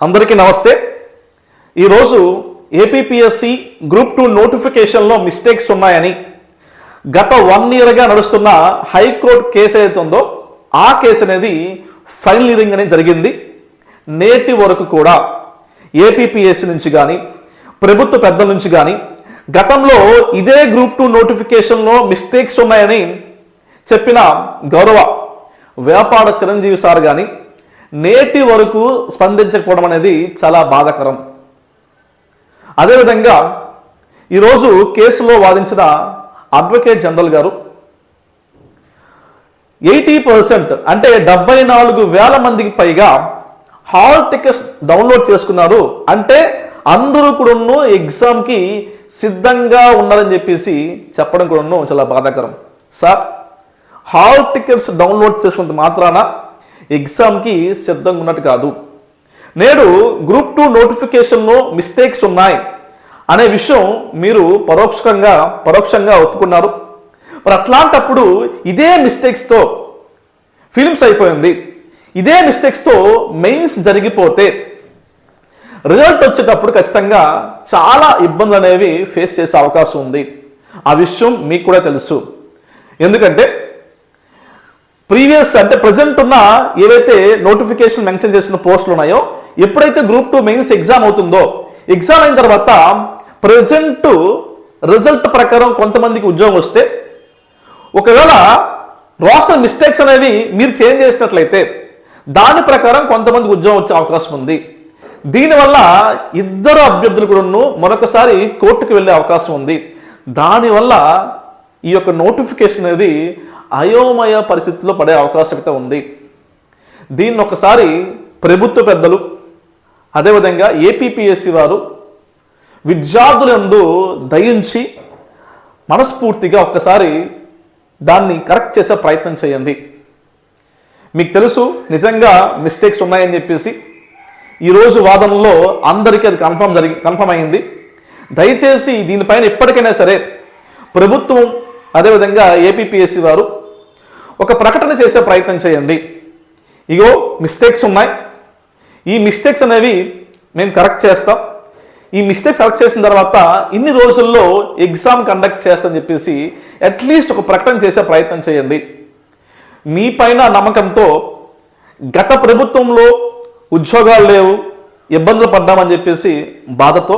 అందరికీ నమస్తే. ఈరోజు ఏపీపీఎస్సి గ్రూప్ టూ నోటిఫికేషన్లో మిస్టేక్స్ ఉన్నాయని గత వన్ ఇయర్గా నడుస్తున్న హైకోర్టు కేసు ఏదైతే ఉందో ఆ కేసు అనేది ఫైనల్ హియరింగ్ అనేది జరిగింది. నేటి వరకు కూడా ఏపీపీఎస్సి నుంచి కానీ ప్రభుత్వ పెద్దల నుంచి కానీ గతంలో ఇదే గ్రూప్ టూ నోటిఫికేషన్లో మిస్టేక్స్ ఉన్నాయని చెప్పిన గౌరవ వ్యాపార చిరంజీవి సార్ కానీ నేటి వరకు స్పందించకపోవడం అనేది చాలా బాధాకరం. అదేవిధంగా ఈరోజు కేసులో వాదించిన అడ్వకేట్ జనరల్ గారు ఎయిటీ పర్సెంట్ అంటే డెబ్బై నాలుగు వేల మందికి పైగా హాల్ టికెట్స్ డౌన్లోడ్ చేసుకున్నారు. అంటే అందరూ కూడా ఎగ్జామ్కి సిద్ధంగా ఉన్నారని చెప్పేసి చెప్పడం కూడా చాలా బాధాకరం. సార్ హాల్ టికెట్స్ డౌన్లోడ్ చేసుకుంటే మాత్రాన ఎగ్జామ్కి సిద్ధంగా ఉన్నట్టు కాదు. నేడు గ్రూప్ టూ నోటిఫికేషన్లో మిస్టేక్స్ ఉన్నాయి అనే విషయం మీరు పరోక్షంగా పరోక్షంగా ఒప్పుకున్నారు. మరి అట్లాంటప్పుడు ఇదే మిస్టేక్స్తో ఫిలిమ్స్ అయిపోయింది. ఇదే మిస్టేక్స్తో మెయిన్స్ జరిగిపోతే రిజల్ట్ వచ్చేటప్పుడు ఖచ్చితంగా చాలా ఇబ్బందులు అనేవి ఫేస్ చేసే అవకాశం ఉంది. ఆ విషయం మీకు కూడా తెలుసు. ఎందుకంటే ప్రీవియస్ అంటే ప్రజెంట్ ఉన్న ఏవైతే నోటిఫికేషన్ మెన్షన్ చేసిన పోస్టులు ఉన్నాయో ఎప్పుడైతే గ్రూప్ టూ మెయిన్స్ ఎగ్జామ్ అవుతుందో ఎగ్జామ్ అయిన తర్వాత ప్రజెంట్ రిజల్ట్ ప్రకారం కొంతమందికి ఉద్యోగం వస్తే ఒకవేళ రోస్టర్ మిస్టేక్స్ అనేవి మీరు చేంజ్ చేసినట్లయితే దాని ప్రకారం కొంతమందికి ఉద్యోగం వచ్చే అవకాశం ఉంది. దీనివల్ల ఇద్దరు అభ్యర్థులు కూడా మరొకసారి కోర్టుకు వెళ్ళే అవకాశం ఉంది. దానివల్ల ఈ యొక్క నోటిఫికేషన్ అనేది అయోమయ పరిస్థితిలో పడే అవకాశం అయితే ఉంది. దీన్ని ఒకసారి ప్రభుత్వ పెద్దలు అదేవిధంగా ఏపీపీఎస్సి వారు విద్యార్థులందు దయించి మనస్ఫూర్తిగా ఒక్కసారి దాన్ని కరెక్ట్ చేసే ప్రయత్నం చేయండి. మీకు తెలుసు నిజంగా మిస్టేక్స్ ఉన్నాయని చెప్పేసి ఈరోజు వాదనలో అందరికీ అది కన్ఫర్మ్ జరిగి కన్ఫర్మ్ అయింది. దయచేసి దీనిపైన ఎప్పటికైనా సరే ప్రభుత్వం అదేవిధంగా ఏపీపీఎస్సీ వారు ఒక ప్రకటన చేసే ప్రయత్నం చేయండి. ఇగో మిస్టేక్స్ ఉన్నాయి. ఈ మిస్టేక్స్ అనేవి మేము కరెక్ట్ చేస్తాం. ఈ మిస్టేక్స్ కరెక్ట్ చేసిన తర్వాత ఇన్ని రోజుల్లో ఎగ్జామ్ కండక్ట్ చేస్తామని చెప్పేసి అట్లీస్ట్ ఒక ప్రకటన చేసే ప్రయత్నం చేయండి. మీ పైన నమ్మకంతో గత ప్రభుత్వంలో ఉద్యోగాలు లేవు ఇబ్బందులు పడ్డామని చెప్పేసి బాధతో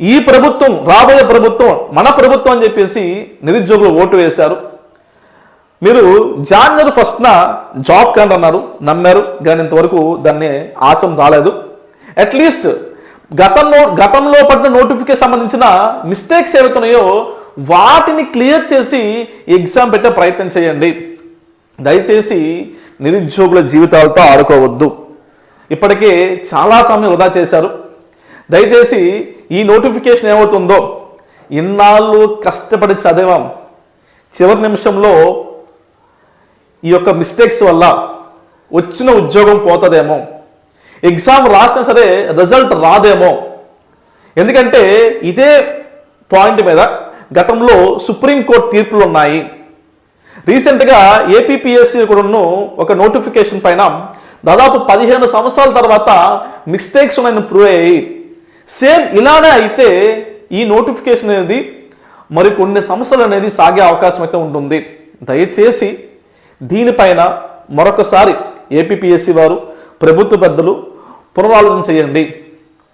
ఈ ప్రభుత్వం రాబోయే ప్రభుత్వం మన ప్రభుత్వం అని చెప్పేసి నిరుద్యోగులు ఓటు వేశారు. మీరు జాన్వరి ఫస్ట్న జాబ్ క్యాండ్ అన్నారు నమ్మారు కానీ ఇంతవరకు దాన్ని ఆచం రాలేదు. అట్లీస్ట్ గతంలో గతంలో పడిన నోటిఫికేషన్ సంబంధించిన మిస్టేక్స్ ఏవైతున్నాయో వాటిని క్లియర్ చేసి ఎగ్జామ్ పెట్టే ప్రయత్నం చేయండి. దయచేసి నిరుద్యోగుల జీవితాలతో ఆడుకోవద్దు. ఇప్పటికే చాలా సమయం వృధా చేశారు. దయచేసి ఈ నోటిఫికేషన్ ఏమవుతుందో ఇన్నాళ్ళు కష్టపడి చదివాం. చివరి నిమిషంలో ఈ యొక్క మిస్టేక్స్ వల్ల వచ్చిన ఉద్యోగం పోతుందేమో. ఎగ్జామ్ రాసినా సరే రిజల్ట్ రాదేమో. ఎందుకంటే ఇదే పాయింట్ మీద గతంలో సుప్రీంకోర్టు తీర్పులు ఉన్నాయి. రీసెంట్గా ఏపీపీఎస్సీ కూడాను ఒక నోటిఫికేషన్ పైన దాదాపు పదిహేను సంవత్సరాల తర్వాత మిస్టేక్స్ ఉన్నాయని ప్రూవ్ అయ్యాయి. సేమ్ ఇలానే అయితే ఈ నోటిఫికేషన్ అనేది మరి కొన్ని సమస్యలు అనేది సాగే అవకాశం అయితే ఉంటుంది. దయచేసి దీనిపైన మరొకసారి ఏపీపీఎస్సీ వారు ప్రభుత్వ పెద్దలు పునరాలోచన చేయండి.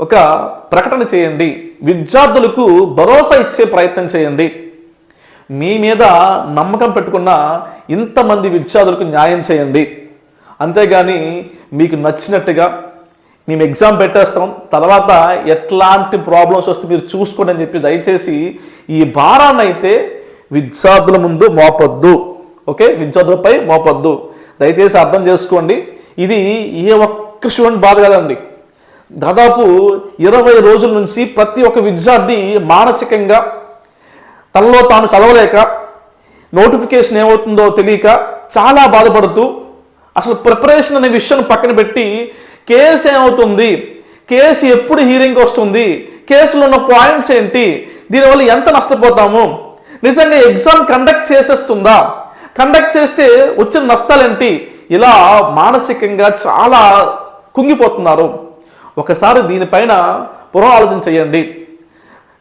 ఒక ప్రకటన చేయండి. విద్యార్థులకు భరోసా ఇచ్చే ప్రయత్నం చేయండి. మీ మీద నమ్మకం పెట్టుకున్న ఇంతమంది విద్యార్థులకు న్యాయం చేయండి. అంతేగాని మీకు నచ్చినట్టుగా మేము ఎగ్జామ్ పెట్టేస్తాం. తర్వాత ఎట్లాంటి ప్రాబ్లమ్స్ వస్తే మీరు చూసుకోండి అని చెప్పి దయచేసి ఈ భారాన్ని అయితే విద్యార్థుల ముందు మోపొద్దు. ఓకే విద్యార్థులపై మోపొద్దు. దయచేసి అర్థం చేసుకోండి. ఇది ఏ ఒక్క స్టూడెంట్ బాధ కదండి. దాదాపు ఇరవై రోజుల నుంచి ప్రతి ఒక్క విద్యార్థి మానసికంగా తనలో తాను చదవలేక నోటిఫికేషన్ ఏమవుతుందో తెలియక చాలా బాధపడుతూ అసలు ప్రిపరేషన్ అనే విషయం పక్కన పెట్టి కేసు ఏమవుతుంది? కేసు ఎప్పుడు హీరింగ్ వస్తుంది? కేసులో ఉన్న పాయింట్స్ ఏంటి? దీనివల్ల ఎంత నష్టపోతాము? నిజంగా ఎగ్జామ్ కండక్ట్ చేసేస్తుందా? కండక్ట్ చేస్తే వచ్చిన నష్టాలేంటి? ఇలా మానసికంగా చాలా కుంగిపోతున్నారు. ఒకసారి దీనిపైన పునరాలోచన చేయండి.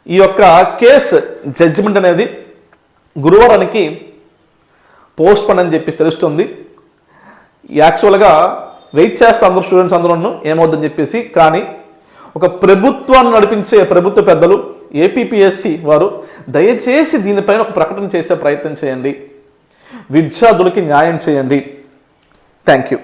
ఈ యొక్క కేసు జడ్జిమెంట్ అనేది గురువారానికి పోస్ట్ అని చెప్పి తెలుస్తుంది. యాక్చువల్గా వెయిట్ చేస్తే అందరూ స్టూడెంట్స్ అందరూ ఏమవుద్దని చెప్పేసి కానీ ఒక ప్రభుత్వాన్ని నడిపించే ప్రభుత్వ పెద్దలు ఏపీపీఎస్సి వారు దయచేసి దీనిపైన ఒక ప్రకటన చేసే ప్రయత్నం చేయండి. విద్యార్థులకి న్యాయం చేయండి. Thank you